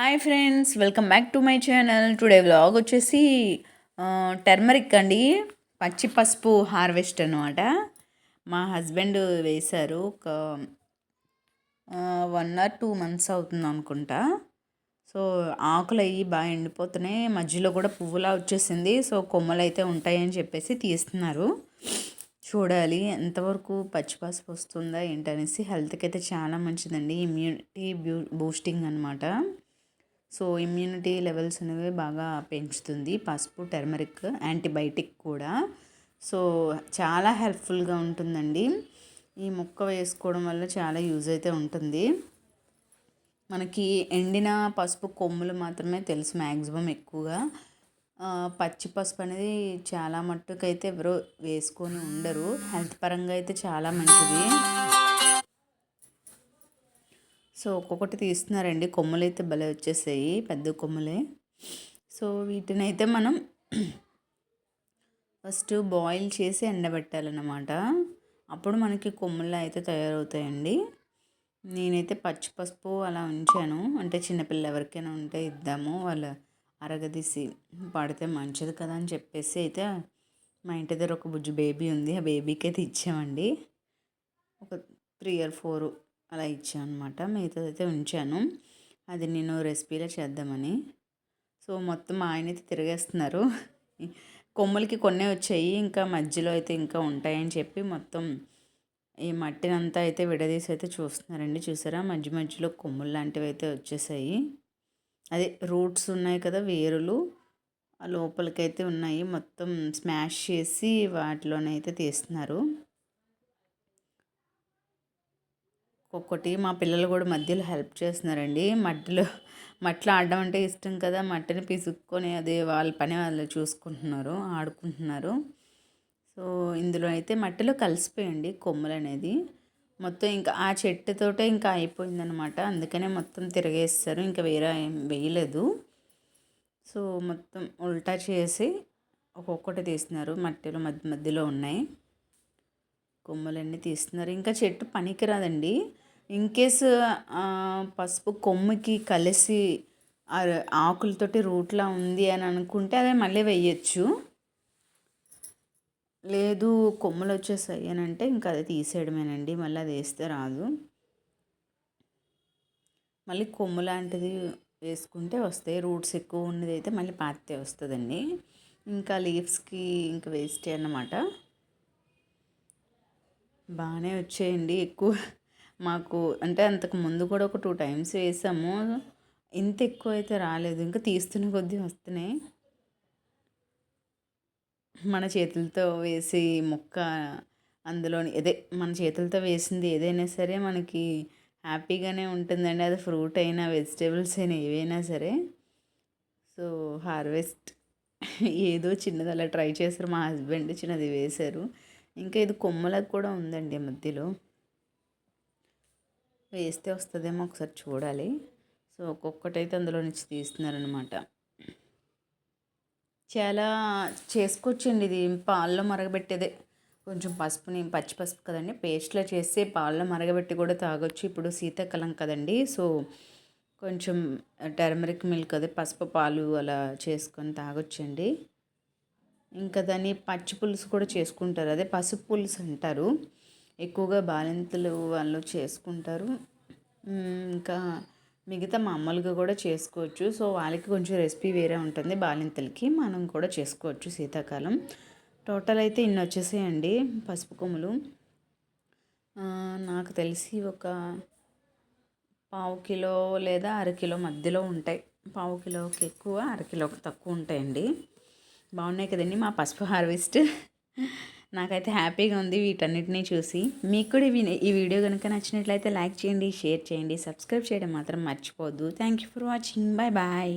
Hi friends welcome back to my channel. Today vlog వచ్చేసి turmeric అండి. పచ్చి పసుపు హార్వెస్ట్ అనమాట మా హస్బెండ్ వేశారు ఒక వన్ ఆర్ టూ మంత్స్ అవుతుంది అనుకుంటా. సో ఆకులు అయ్యి బాగా ఎండిపోతున్నాయి. మధ్యలో కూడా పువ్వులా వచ్చేసింది. సో కొమ్మలు అయితే ఉంటాయని చెప్పేసి తీస్తున్నారు. చూడాలి ఎంతవరకు పచ్చిపసుపు వస్తుందా ఏంటనేసి హెల్త్కి అయితే చాలా మంచిదండి. ఇమ్యూనిటీ బూ బూస్టింగ్ అనమాట సో ఇమ్యూనిటీ లెవెల్స్ అనేవి బాగా పెంచుతుంది. పసుపు టర్మరిక్ యాంటీబయాటిక్ కూడా. సో చాలా హెల్ప్ఫుల్గా ఉంటుందండి. ఈ ముక్క వేసుకోవడం వల్ల చాలా యూజ్ అయితే ఉంటుంది. మనకి ఎండిన పసుపు కొమ్ములు మాత్రమే తెలుసు మ్యాక్సిమం ఎక్కువగా. పచ్చి పసుపు అనేది చాలా మట్టుకైతే ఎవరో వేసుకొని ఉండరు. హెల్త్ పరంగా అయితే చాలా మంచిది. సో ఒక్కొక్కటి తీస్తున్నారండి. కొమ్మలు అయితే భలే వచ్చేసాయి. పెద్ద కొమ్మలే. సో వీటిని అయితే మనం ఫస్ట్ బాయిల్ చేసి ఎండబెట్టాలన్నమాట. అప్పుడు మనకి కొమ్ములు అయితే తయారవుతాయండి. నేనైతే పచ్చి పసుపు అలా ఉంచాను. అంటే చిన్నపిల్ల ఎవరికైనా ఉంటే ఇద్దాము. వాళ్ళ అరగదీసి పడితే మంచిది కదా అని చెప్పేసి అయితే మా ఇంటి దగ్గర ఒక బుజ్జు బేబీ ఉంది. ఆ బేబీకి అయితే ఇచ్చామండి. ఒక త్రీ ఇయర్ ఫోర్ అలా ఇచ్చాను అనమాట మిగతాదైతే ఉంచాను. అది నేను రెసిపీలో చేద్దామని. సో మొత్తం ఆయన అయితే తిరిగేస్తున్నారు. కొమ్మలకి కొన్నే వచ్చాయి. ఇంకా మధ్యలో అయితే ఇంకా ఉంటాయని చెప్పి మొత్తం ఈ మట్టినంతా అయితే విడదీసి అయితే చూస్తున్నారండి. చూసారా? మధ్య మధ్యలో కొమ్ములు లాంటివి అయితే వచ్చేసాయి. అదే రూట్స్ ఉన్నాయి కదా వేరులు. ఆ లోపలికైతే ఉన్నాయి. మొత్తం స్మాష్ చేసి వాటిలోనైతే తీస్తున్నారు. ఒక్కొక్కటి మా పిల్లలు కూడా మధ్యలో హెల్ప్ చేస్తున్నారండి. మట్టిలో మట్టిలో ఆడడం అంటే ఇష్టం కదా మట్టిని పిసుక్కొని అది వాళ్ళ పని వాళ్ళు చూసుకుంటున్నారు ఆడుకుంటున్నారు. సో ఇందులో అయితే మట్టిలో కలిసిపోయండి కొమ్మలు అనేది. మొత్తం ఇంకా ఆ చెట్టుతోటే ఇంకా అయిపోయిందనమాట అందుకనే మొత్తం తిరగేస్తారు. ఇంకా వేరే ఏం వేయలేదు. సో మొత్తం ఉల్టా చేసి ఒక్కొక్కటి తీస్తున్నారు. మట్టిలో మధ్య మధ్యలో ఉన్నాయి. కొమ్మలన్నీ తీస్తున్నారు. ఇంకా చెట్టు పనికిరాదండి. ఇన్ కేసు పసుపు కొమ్ముకి కలిసి ఆకులతోటి రూట్లా ఉంది అని అనుకుంటే అదే మళ్ళీ వేయచ్చు. లేదు కొమ్మలు వచ్చేసాయి అని అంటే ఇంకా అది తీసేయడమేనండి మళ్ళీ అది వేస్తే రాదు. మళ్ళీ కొమ్ము లాంటిది వేసుకుంటే వస్తాయి రూట్స్ ఎక్కువ ఉన్నది అయితే మళ్ళీ పాతే వస్తుందండి. ఇంకా లీవ్స్కి ఇంకా వేస్ట్ అన్నమాట. బాగానే వచ్చాయండి ఎక్కువ. మాకు అంటే అంతకు ముందు కూడా ఒక టూ టైమ్స్ వేసాము. ఇంత ఎక్కువ అయితే రాలేదు. ఇంకా తీస్తున్న కొద్దీ వస్తున్నాయి. మన చేతులతో వేసి మొక్క అందులోని అదే మన చేతులతో వేసింది ఏదైనా సరే మనకి హ్యాపీగానే ఉంటుందండి. అది ఫ్రూట్ అయినా వెజిటేబుల్స్ అయినా ఏవైనా సరే. సో హార్వెస్ట్ ఏదో చిన్నది అలా ట్రై చేశారు. మా హస్బెండ్ చిన్నది వేశారు. ఇంకా ఇది కొమ్మలకు కూడా ఉందండి మధ్యలో. వేస్తే వస్తుందేమో ఒకసారి చూడాలి. సో ఒక్కొక్కటైతే అందులో నుంచి తీస్తున్నారనమాట చాలా చేసుకోవచ్చండి ఇది. పాల్లో మరగబెట్టేదే. కొంచెం పసుపుని పచ్చి పసుపు కదండి. పేస్ట్లో చేస్తే పాల్లో మరగబెట్టి కూడా తాగొచ్చు. ఇప్పుడు శీతాకాలం కదండి. సో కొంచెం టర్మరిక్ మిల్క్ అదే పసుపు పాలు అలా చేసుకొని తాగొచ్చండి. ఇంకా దాన్ని పచ్చి పులుసు కూడా చేసుకుంటారు. అదే పసుపు పులుసు అంటారు. ఎక్కువగా బాలింతలు వాళ్ళు చేసుకుంటారు. ఇంకా మిగతా మామూలుగా కూడా చేసుకోవచ్చు. సో వాళ్ళకి కొంచెం రెసిపీ వేరే ఉంటుంది. బాలింతలకి మనం కూడా చేసుకోవచ్చు శీతాకాలం. టోటల్ అయితే ఇన్ని వచ్చేసాయండి పసుపు కొమ్ములు. నాకు తెలిసి ఒక పావు కిలో లేదా అరకిలో మధ్యలో ఉంటాయి. పావు కిలోకి ఎక్కువ అరకిలోకి తక్కువ ఉంటాయండి. బాగున్నాయి కదండి మా పసుపు హార్వెస్ట్. నాకైతే హ్యాపీగా ఉంది వీటన్నిటిని చూసి. మీకు కూడా ఈ వీడియో కనుక నచ్చినట్లయితే లైక్ చేయండి షేర్ చేయండి సబ్స్క్రైబ్ చేయడం మాత్రం మర్చిపోవద్దు. Thank you for watching bye bye